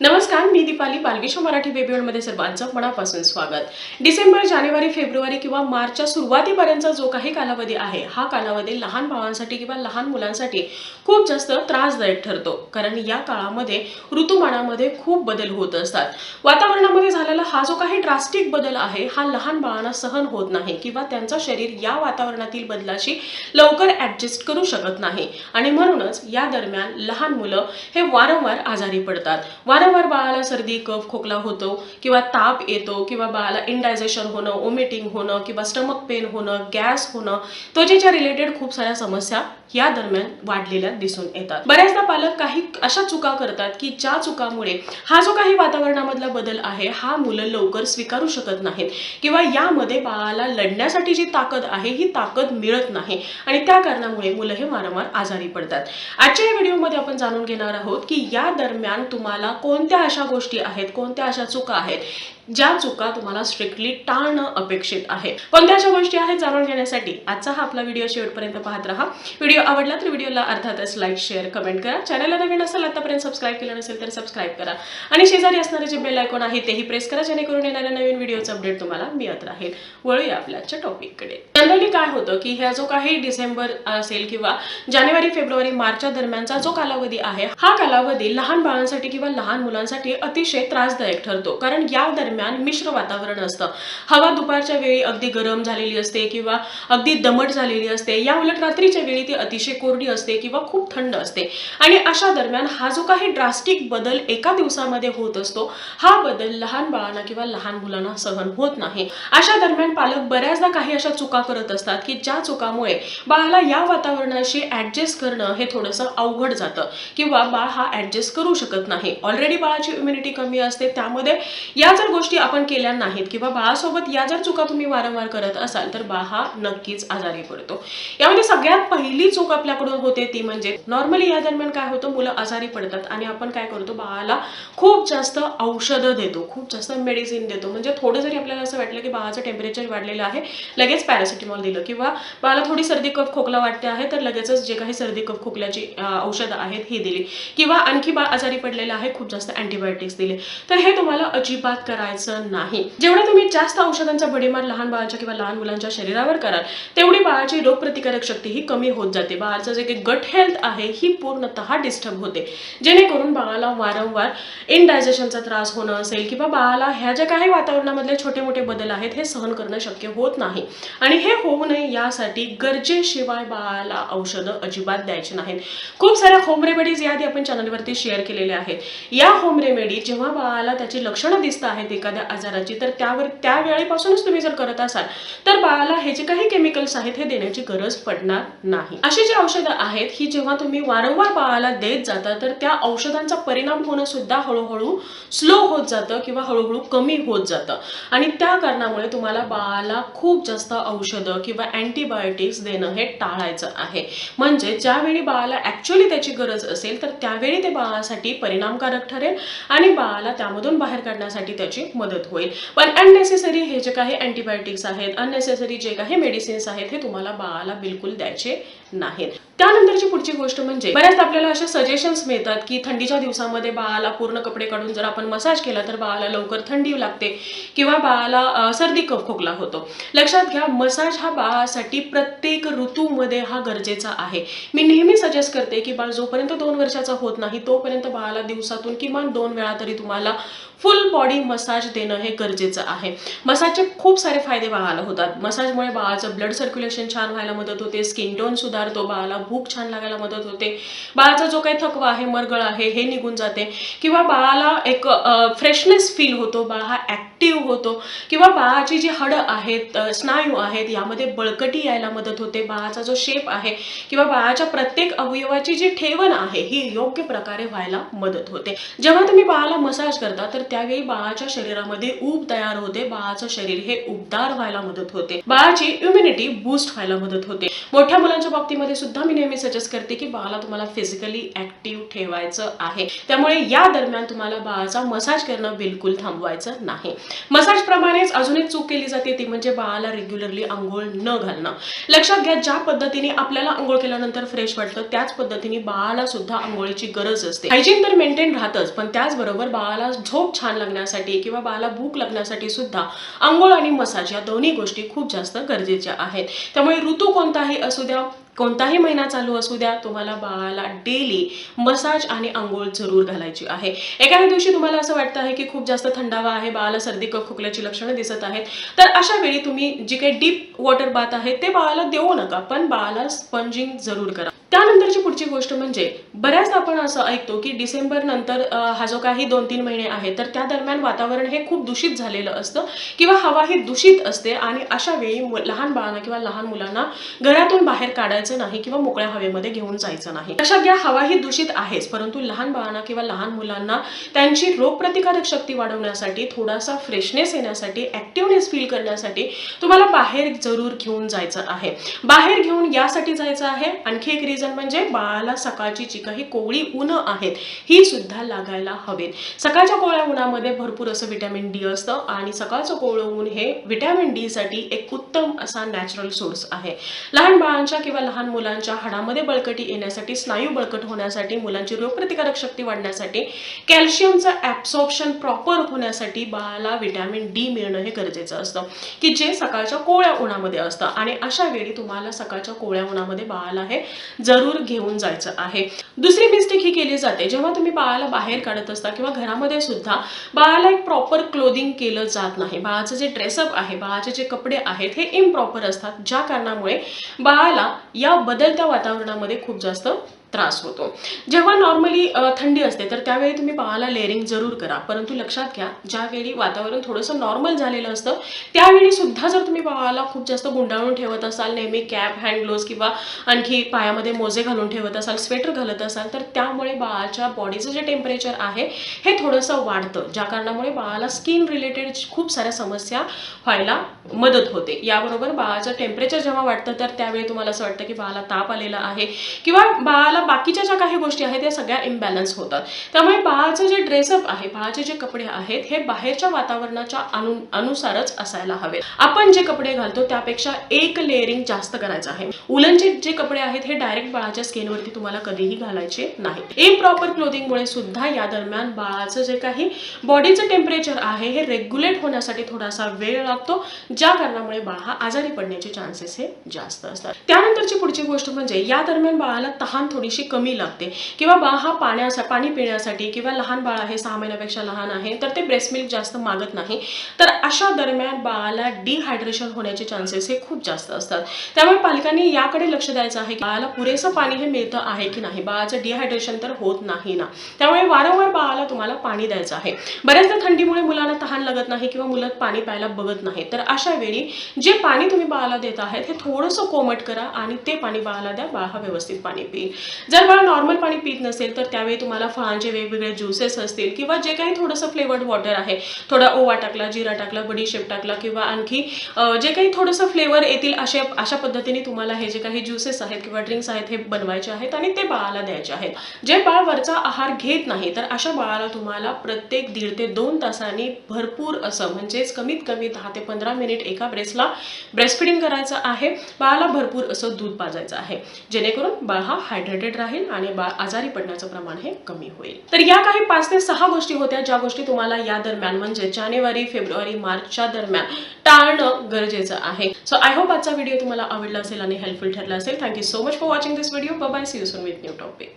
नमस्कार मी दीपाली बालविश्व मराठी बेबीवडमध्ये सर्वांचं मनापासून स्वागत. डिसेंबर जानेवारी फेब्रुवारी किंवा मार्चच्या सुरुवातीपर्यंतचा जो काही कालावधी आहे हा कालावधी लहान बाळांसाठी किंवा लहान मुलांसाठी खूप जास्त त्रासदायक ठरतो. कारण या काळामध्ये ऋतुमानामध्ये खूप बदल होत असतात. वातावरणामध्ये झालेला हा जो काही ड्रास्टिक बदल आहे हा लहान बाळांना सहन होत नाही किंवा त्यांचं शरीर या वातावरणातील बदलाशी लवकर ॲडजस्ट करू शकत नाही. आणि म्हणूनच या दरम्यान लहान मुलं हे वारंवार आजारी पडतात. वारंवार बाळाला सर्दी कफ खोकला होतो किंवा ताप येतो किंवा बाळाला इनडायजेशन होणं ओमिटिंग होणं किंवा स्टमक पेन होणं गॅस होणं त्वचेच्या रिलेटेड खूप साऱ्या समस्या या दरम्यान वाढलेल्या दिसून येतात. बऱ्याचदा पालक काही अशा चुका करतात की ज्या चुकामुळे हा जो काही वातावरणामधला बदल आहे हा मुलं लवकर स्वीकारू शकत नाहीत किंवा यामध्ये बाळाला लढण्यासाठी जी ताकद आहे ही ताकद मिळत नाही आणि त्या कारणामुळे मुलं हे वारंवार आजारी पडतात. आजच्या या व्हिडिओमध्ये आपण जाणून घेणार आहोत की या दरम्यान तुम्हाला कोणत्या अशा गोष्टी आहेत? कोणत्या अशा चुका आहेत? ज्या चुका तुम्हाला स्ट्रिक्टली टाळणं अपेक्षित आहे. कोणत्या अशा गोष्टी आहेत जाणून घेण्यासाठी आजचा हा आपला व्हिडिओ शेवटपर्यंत पाहत राहा. व्हिडिओ आवडला तर व्हिडिओला अर्थातच लाईक शेअर कमेंट करा. चॅनलला नवीन असेल आतापर्यंत सबस्क्राईब केलं नसेल तर सबस्क्राईब करा. आणि शेजारी असणारे जे बेल आयकॉन आहे तेही प्रेस करा जेणेकरून येणाऱ्या नवीन व्हिडिओचं अपडेट तुम्हाला मिळत राहील. वळूया आपल्याच्या टॉपिककडे जनरली काय होतं की ह्या जो काही डिसेंबर असेल किंवा जानेवारी फेब्रुवारी मार्चच्या दरम्यानचा जो कालावधी आहे हा कालावधी लहान बाळांसाठी किंवा लहान मुलांसाठी अतिशय त्रासदायक ठरतो. कारण या दरम्यान दरम्यान मिश्र वातावरण असतं. हवा दुपारच्या वेळी अगदी गरम झालेली असते किंवा अगदी दमट झालेली असते. या उलट रात्रीच्या वेळी ती अतिशय कोरडी असते किंवा खूप थंड असते. आणि अशा दरम्यान हा जो काही ड्रास्टिक बदल एका दिवसामध्ये होत असतो हा बदल लहान बाळांना किंवा लहान मुलांना सहन होत नाही. अशा दरम्यान पालक बऱ्याचदा काही अशा चुका करत असतात की ज्या चुकामुळे बाळाला या वातावरणाशी ऍडजस्ट करणं हे थोडंसं अवघड जातं किंवा बाळ हा ऍडजस्ट करू शकत नाही. ऑलरेडी बाळाची इम्युनिटी कमी असते. त्यामध्ये या जर गोष्टी आपण केल्या नाहीत किंवा बाळासोबत या जर चुका तुम्ही वारंवार करत असाल तर बाळ हा नक्कीच आजारी पडतो. यामध्ये सगळ्यात पहिली चूक आपल्याकडून होते ती म्हणजे नॉर्मली या दरम्यान काय होतं? मुलं आजारी पडतात आणि आपण काय करतो? बाळाला खूप जास्त औषधं देतो खूप जास्त मेडिसिन देतो. म्हणजे थोडं जरी आपल्याला असं वाटलं की बाळाचं टेम्परेचर वाढलेलं आहे लगेच पॅरासिटेमॉल दिलं किंवा बाळाला थोडी सर्दी कफ खोकला वाटते आहे तर लगेचच जे काही सर्दी कफ खोकल्याची औषधं आहेत ही दिली. किंवा आणखी बाळ आजारी पडलेलं आहे खूप जास्त अँटीबायोटिक्स दिले. तर हे तुम्हाला अजिबात करायचं नाही. जेवढं तुम्ही जास्त औषधांचा भडीमार लहान बाळाच्या किंवा लहान मुलांच्या शरीरावर कराल तेवढी बाळाची रोगप्रतिकारक शक्ती ही कमी होत जाते. बाळाचं जे काही गट हेल्थ आहे ही पूर्णतः डिस्टर्ब होते. जेणेकरून बाळाला वारंवार इनडायजेशनचा त्रास होणं असेल किंवा बाळाला ह्या ज्या काही वातावरणामधले छोटे मोठे बदल आहेत हे सहन करणं शक्य होत नाही. आणि हे होऊ नये यासाठी गरजेशिवाय बाळाला औषधं अजिबात द्यायची नाहीत. खूप साऱ्या होम रेमेडीज याआधी आपण चॅनलवरती शेअर केलेल्या आहेत. या होम रेमेडी जेव्हा बाळाला त्याची लक्षणं दिसत आहेत एखाद्या आजाराची तर त्यावर त्या वेळेपासूनच तुम्ही जर करत असाल तर बाळाला हे जे काही केमिकल्स आहेत हे देण्याची गरज पडणार नाही. अशी जी औषधं आहेत ही जेव्हा तुम्ही वारंवार बाळाला देत जाता तर त्या औषधांचा परिणाम होणं सुद्धा हळूहळू स्लो होत जातं किंवा हळूहळू कमी होत जातं. आणि त्या कारणामुळे तुम्हाला बाळाला खूप जास्त औषधं किंवा अँटीबायोटिक्स देणं हे टाळायचं आहे. म्हणजे ज्यावेळी बाळाला ऍक्च्युअली त्याची गरज असेल तर त्यावेळी ते बाळासाठी परिणामकारक ठरेल आणि बाळाला त्यामधून बाहेर काढण्यासाठी त्याची मदत होईल. पण अननेसेसरी हे जे काही अँटीबायोटिक्स आहेत अननेसेसरी जे काही मेडिसिन्स आहेत हे तुम्हाला बाळाला बिलकुल द्यायचे नाहीत. त्यानंतरची पुढची गोष्ट म्हणजे बऱ्याच आपल्याला असे सजेशन्स मिळतात की थंडीच्या दिवसामध्ये बाळाला पूर्ण कपडे काढून जर आपण मसाज केला तर बाळाला लवकर थंडी लागते किंवा बाळाला सर्दी कफ खोकला होतो. लक्षात घ्या मसाज हा बाळासाठी प्रत्येक ऋतूमध्ये हा गरजेचा आहे. मी नेहमी सजेस्ट करते की बाळ जोपर्यंत दोन वर्षाचा होत नाही तोपर्यंत बाळाला दिवसातून किमान दोन वेळा तरी तुम्हाला फुल बॉडी मसाज देणं हे गरजेचं आहे. मसाजचे खूप सारे फायदे बाळाला होतात. मसाजमुळे बाळाचं ब्लड सर्क्युलेशन छान व्हायला मदत होते स्किन टोन सुधारतो बाळाला भूक छान लागायला मदत होते. बाळाचा जो काही थकवा आहे मरगळ आहे हे निघून जाते. किंवा बाळाला एक फ्रेशनेस फील होतो बाळ हा ऍक्टिव्ह होतो. किंवा बाळाची जी हड आहेत स्नायू आहेत यामध्ये बळकटी यायला मदत होते. बाळाचा जो शेप आहे किंवा बाळाच्या प्रत्येक अवयवाची जी ठेवण आहे ही योग्य प्रकारे व्हायला मदत होते. जेव्हा तुम्ही बाळाला मसाज करता तर त्यावेळी बाळाच्या शरीरामध्ये ऊब तयार होते. बाळाचं शरीर हे उबदार व्हायला मदत होते. बाळाची इम्युनिटी बूस्ट व्हायला मदत होते. मोठ्या मुलांच्या बाबतीमध्ये सुद्धा मी नेहमी सजेस्ट करते की बाळाला तुम्हाला फिजिकली ऍक्टिव्ह ठेवायचं आहे. त्यामुळे या दरम्यान तुम्हाला बाळाचा मसाज करणं बिलकुल थांबवायचं नाही. मसाज प्रमाणेच अजून एक चूक केली जाते ती म्हणजे बाळाला रेग्युलरली आंघोळ न घालणं. लक्षात घ्या ज्या पद्धतीने आपल्याला आंघोळ केल्यानंतर फ्रेश वाटतं त्याच पद्धतीने बाळाला सुद्धा आंघोळीची गरज असते. हायजीन तर मेंटेन राहतच पण त्याचबरोबर बाळाला झोप छान लागण्यासाठी किंवा बाळाला भूक लागण्यासाठी सुद्धा आंघोळ आणि मसाज या दोन्ही गोष्टी खूप जास्त गरजेच्या आहेत. त्यामुळे ऋतू कोणताही असू द्या कोणताही महिना चालू असू द्या तुम्हाला बाळाला डेली मसाज आणि आंघोळ जरूर घालायची आहे. एखाद्या दिवशी तुम्हाला असं वाटतं आहे की खूप जास्त थंडावा आहे बाळाला सर्दी कफ खोकल्याची लक्षणं दिसत आहेत तर अशा वेळी तुम्ही जी काही डीप वॉटर बाथ आहे ते बाळाला देऊ नका पण बाळाला स्पंजिंग जरूर करा. त्यानंतरची पुढची गोष्ट म्हणजे बऱ्याचदा आपण असं ऐकतो की डिसेंबर नंतर हा जो काही दोन तीन महिने आहे तर त्या दरम्यान वातावरण हे खूप दूषित झालेलं असतं किंवा हवा ही दूषित असते आणि अशा वेळी लहान बाळांना किंवा लहान मुलांना घरातून बाहेर काढायचं नाही किंवा मोकळ्या हवेमध्ये घेऊन जायचं नाही. अशा या हवा ही दूषित आहेच परंतु लहान बाळांना किंवा लहान मुलांना त्यांची रोगप्रतिकारक शक्ती वाढवण्यासाठी थोडासा फ्रेशनेस येण्यासाठी ऍक्टिव्हनेस फील करण्यासाठी तुम्हाला बाहेर जरूर घेऊन जायचं आहे. बाहेर घेऊन यासाठी जायचं आहे आणखी एक रिझन म्हणजे बाळाला सकाळची जी काही कोवळी उन्ह आहेत ही सुद्धा लागायला हवेत. सकाळच्या कोवळ्या उन्हामध्ये भरपूर असं व्हिटॅमिन डी असतं आणि सकाळचं कोवळं ऊन हे व्हिटॅमिन डी साठी एक उत्तम असा नॅचरल सोर्स आहे. लहान बाळांच्या किंवा लहान मुलांच्या हाडामध्ये बळकटी येण्यासाठी स्नायू बळकट होण्यासाठी मुलांची रोगप्रतिकारक शक्ती वाढण्यासाठी कॅल्शियमचं ॲब्सॉर्प्शन प्रॉपर होण्यासाठी बाळाला व्हिटॅमिन डी मिळणं हे गरजेचं असतं. की जे सकाळच्या कोवळ्या उन्हामध्ये असतं. आणि अशा वेळी तुम्हाला सकाळच्या कोवळ्या उन्हामध्ये बाळाला हे जरूर घेऊन जायचं आहे. दुसरी मिस्टेक ही केली जाते. जेव्हा तुम्ही बाळाला बाहेर काढत असता किंवा घरामध्ये सुद्धा बाळाला एक प्रॉपर क्लोदिंग केलं जात नाही. बाळाचं जे ड्रेसअप आहे बाळाचे जे कपडे आहेत हे इम्प्रॉपर असतात. ज्या कारणामुळे बाळाला या बदलत्या वातावरणामध्ये खूप जास्त त्रास होतो. जेव्हा नॉर्मली थंडी असते तर त्यावेळी तुम्ही बाळाला लेअरिंग जरूर करा. परंतु लक्षात घ्या ज्यावेळी वातावरण थोडंसं नॉर्मल झालेलं असतं त्यावेळी सुद्धा जर तुम्ही बाळाला खूप जास्त गुंडाळून ठेवत असाल नेहमी कॅप हँड ग्लोव्ज किंवा आणखी पायामध्ये मोजे घालून ठेवत असाल स्वेटर घालत असाल तर त्यामुळे बाळाच्या बॉडीचं जे टेम्परेचर आहे हे थोडंसं वाढतं. ज्या कारणामुळे बाळाला स्किन रिलेटेड खूप साऱ्या समस्या व्हायला मदत होते. याबरोबर बाळाचं टेम्परेचर जेव्हा वाढतं तर त्यावेळी तुम्हाला असं वाटतं की बाळाला ताप आलेला आहे किंवा बाळाला बाकीच्या ज्या काही गोष्टी आहेत त्या सगळ्या इम्बॅलन्स होतात. त्यामुळे बाळाचं जे ड्रेसअप आहे बाळाचे जे कपडे आहेत हे बाहेरच्या वातावरणाच्या अनु अनुसारच असायला हवे आपण जे कपडे घालतो त्यापेक्षा एक लेअरिंग जास्त करायचं आहे. उलनचे जे कपडे आहेत हे डायरेक्ट बाळाच्या स्किनवरती तुम्हाला कधीही घालायचे नाही इम्प्रॉपर क्लोदिंगमुळे सुद्धा या दरम्यान बाळाचं जे काही बॉडीचं टेम्परेचर आहे हे रेग्युलेट होण्यासाठी थोडासा वेळ लागतो. ज्या कारणामुळे बाळ हा आजारी पडण्याचे चान्सेस हे जास्त असतात. त्यानंतरची पुढची गोष्ट म्हणजे या दरम्यान बाळाला तहान थोडी थोडीशी कमी लागते. किंवा बाळ हा पाण्याचा पाणी पिण्यासाठी किंवा लहान बाळ आहे सहा महिन्यापेक्षा लहान आहे तर ते ब्रेस्ट मिल्क जास्त मागत नाही. तर अशा दरम्यान बाळाला डिहायड्रेशन होण्याचे चान्सेस हे खूप जास्त असतात. त्यामुळे पालकांनी याकडे लक्ष द्यायचं आहे की बाळाला पुरेसं पाणी हे मिळतं आहे की नाही. बाळाचं डिहायड्रेशन तर होत नाही ना. त्यामुळे वारंवार बाळाला तुम्हाला पाणी द्यायचं आहे. बऱ्याचदा थंडीमुळे मुलांना तहान लागत नाही किंवा मुलं पाणी प्यायला बघत नाही तर अशा वेळी जे पाणी तुम्ही बाळाला देत आहेत हे थोडंसं कोमट करा आणि ते पाणी बाळाला द्या. बाळ हा व्यवस्थित पाणी पिईल. जर बाळ नॉर्मल पाणी पीत नसेल तर त्यावेळी तुम्हाला फळांचे वेगवेगळे ज्युसेस असतील किंवा जे काही थोडंसं फ्लेवर्ड वॉटर आहे थोडा ओवा टाकला जिरा टाकला बडीशेप टाकला किंवा आणखी जे काही थोडंसं फ्लेवर येतील अशा अशा पद्धतीने तुम्हाला हे जे काही ज्युसेस आहेत किंवा ड्रिंक्स आहेत हे बनवायचे आहेत आणि ते बाळाला द्यायचे आहेत. जे बाळ वरचा आहार घेत नाही तर अशा बाळाला तुम्हाला प्रत्येक दीड ते दोन तासांनी भरपूर असं म्हणजेच कमीत कमी दहा ते पंधरा मिनिट एका ब्रेसला ब्रेस्ट फिडिंग करायचं आहे. बाळाला भरपूर असं दूध पाजायचं आहे. जेणेकरून बाळ हा हायड्रेटेड राहील आणि आजारी पडण्याचं प्रमाण हे कमी होईल. तर या काही पाच ते सहा गोष्टी होत्या ज्या गोष्टी तुम्हाला या दरम्यान म्हणजे जानेवारी फेब्रुवारी मार्चच्या दरम्यान टाळणं गरजेचं आहे. सो आय होप आजचा व्हिडिओ तुम्हाला आवडला असेल आणि हेल्पफुल ठरला असेल. Thank you so much for watching this video bye see you soon with new topic